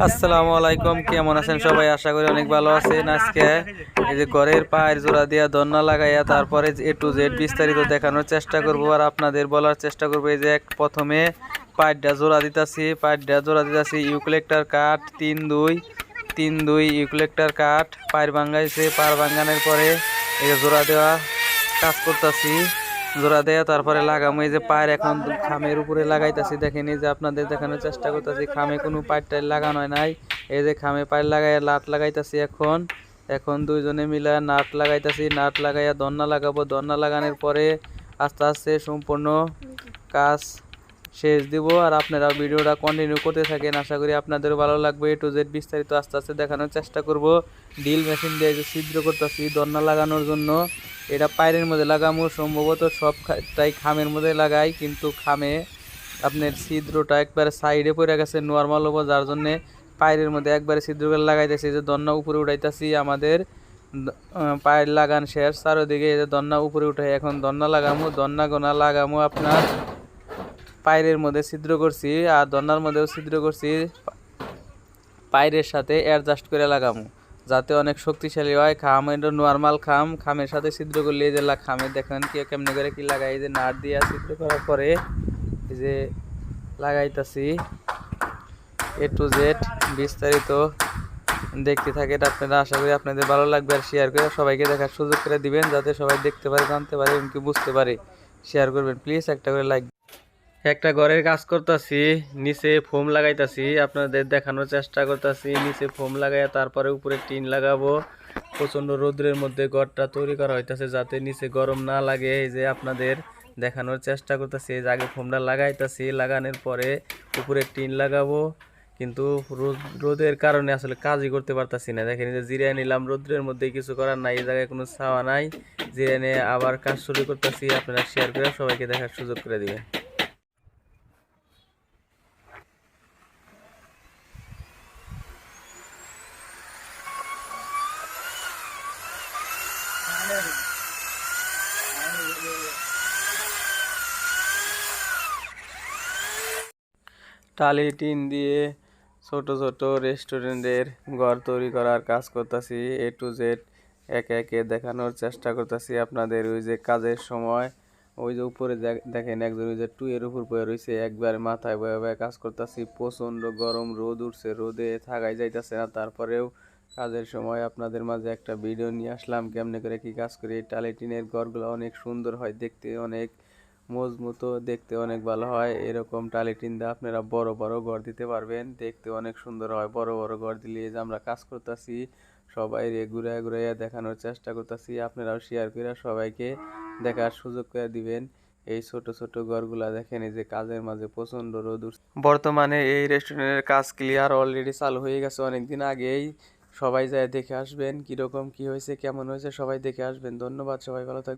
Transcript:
আসসালামু আলাইকুম, কেমন আছেন সবাই? আশা করি অনেক ভালো আছেন। আজকে এই যে ঘরের পায়ের জোড়া দিয়া দন্না লাগাইয়া তারপরে এ টু জেড বিস্তারিত দেখানোর চেষ্টা করব আর আপনাদের বলার চেষ্টা করব। এই যে এক- প্রথমে পায়েরটা জোড়া দিতাছি, পায়েরটা জোড়া দিতাছি ইউক্লেক্টার কাঠ, তিন দুই তিন দুই ইউক্লেক্টার কাঠ, পায়ের ভাঙ্গাইছে পায়ের ভাঙ্গানোর পরে এই জোড়া দেওয়া কাজ করতেছি। জোড়া দেয়া, তারপরে লাগামো। এই যে পায়ের এখন খামের উপরে লাগাইতাছি, দেখেন যে আপনাদের দেখানোর চেষ্টা করতেছি, খামে কোনো পায়ের টাইর লাগানো নাই। এই যে খামে পায়ের লাগাইয়া লাট লাগাইতাছি এখন। এখন দুইজনে মিলে নাট লাগাইতাছি, নাট লাগাইয়া দন্না লাগাবো। দন্না লাগানোর পরে আস্তে আস্তে সম্পূর্ণ কাজ শেষ দিব। আর আপনারা ভিডিওটা কন্টিনিউ করতে থাকেন। আশা করি আপনাদেরও ভালো লাগবে। টু জেড বিস্তারিত আস্তে আস্তে দেখানোর চেষ্টা করব। ডিল মেশিন দিয়ে যে ছিদ্র করতেছি, দন্না লাগানোর জন্য। এটা পায়ের মধ্যে লাগামো, সম্ভবত সব সবটাই খামের মধ্যে লাগাই, কিন্তু খামে আপনার ছিদ্রটা একবারে সাইডে পড়ে গেছে নর্মাল হব, যার জন্যে পায়ের মধ্যে একবারে ছিদ্র করে লাগাইতেছি। যে দন্না উপরে উঠাইতেছি আমাদের পায়ের লাগান শেষ, চারোদিকে যে দন্না উপরে উঠাই এখন দন্না লাগামো, দন্না গোনা লাগামো আপনার পায়ের মধ্যে ছিদ্র করছি, আর দন্নার মধ্যেও ছিদ্র করছি পায়ের সাথে অ্যাডজাস্ট করে লাগামো। যাতে অনেক শক্তিশালী হয়। খাম এটা নর্মাল খাম। খামের সাথে ছিদ্র করলে যে খামে দেখেন কি কেমনে করে কি লাগাই যে নাট দিয়া ছিদ্র করার পরে যে লাগাইতাছি। এ টু জেড বিস্তারিত দেখতে থাকেন আপনারা আশা করি আপনাদের ভালো লাগবে আর শেয়ার করে সবাইকে দেখার সুযোগ করে দিবেন, যাতে সবাই দেখতে পারে, জানতে পারে এমনকি বুঝতে পারে। শেয়ার করবেন। প্লিজ একটা করে লাইক একটা ঘরের কাজ করতেছি, নিচে ফোম লাগাইতাছি, আপনাদের দেখানোর চেষ্টা করতেছি, নিচে ফোম লাগাইয়া তারপরে উপরে টিন লাগাবো। প্রচণ্ড রোদ্রের মধ্যে ঘরটা তৈরি করা হইতাছে যাতে নিচে গরম না লাগে। এই যে আপনাদের দেখানোর চেষ্টা করতেছি, এই যে আগে ফোমটা লাগাইতাছি, লাগানোর পরে উপরে টিন লাগাবো। কিন্তু রোদ, রোদের কারণে আসলে কাজই করতে পারতাছি না। দেখেন যে জিরিয়ে নিলাম, রোদ্রের মধ্যে কিছু করার নাই, এই জায়গায় কোনো ছাওয়া নাই। জিরিয়ে নিয়ে আবার কাজ শুরু করতেছি, আপনারা শেয়ার করে সবাইকে দেখার সুযোগ করে দিবেন। টালি টিন দিয়ে ছোট ছোট রেস্টুরেন্টের ঘর তৈরি করার কাজ করতেছি এ টু জেড একে একে দেখানোর চেষ্টা করতেছি আপনাদের। ওই যে কাজের সময়, ওই যে উপরে দেখ- দেখেন একজন ওই যে টুয়ের উপর বয়ে রয়েছে একবার মাথায় বয়ে কাজ করতেছি প্রচণ্ড গরম রোদ উঠছে, রোদে থাকাই যাইতেছে না, তারপরেও কাজের সময় আপনাদের মাঝে একটা ভিডিও নিয়ে আসলাম, কেমনে করে কি কাজ করি। এই টালি টিনের ঘরগুলো অনেক সুন্দর হয়, দেখতে অনেক মজবুত, দেখতে অনেক ভালো হয়। এরকম টালি টিন দিয়ে আপনারা বড় বড় ঘর দিতে পারবেন। দেখতে অনেক সুন্দর হয়, বড় বড় ঘর দিলে যে আমরা কাজ করতেছি, সবাই রে ঘুরে ঘুরে দেখানোর চেষ্টা করতেছি। আপনারাও শেয়ার করে সবাইকে দেখার সুযোগ করে দিবেন। এই ছোট ছোট ঘরগুলা দেখেন, এই যে কাজের মাঝে প্রচণ্ড রোদ বর্তমানে এই রেস্টুরেন্টের কাজ ক্লিয়ার অলরেডি চালু হয়ে গেছে অনেকদিন আগেই। সবাই যায় দেখে আসবেন, কীরকম, কি হয়েছে, কেমন হয়েছে, সবাই দেখে আসবেন। ধন্যবাদ, সবাই ভালো থাকবেন।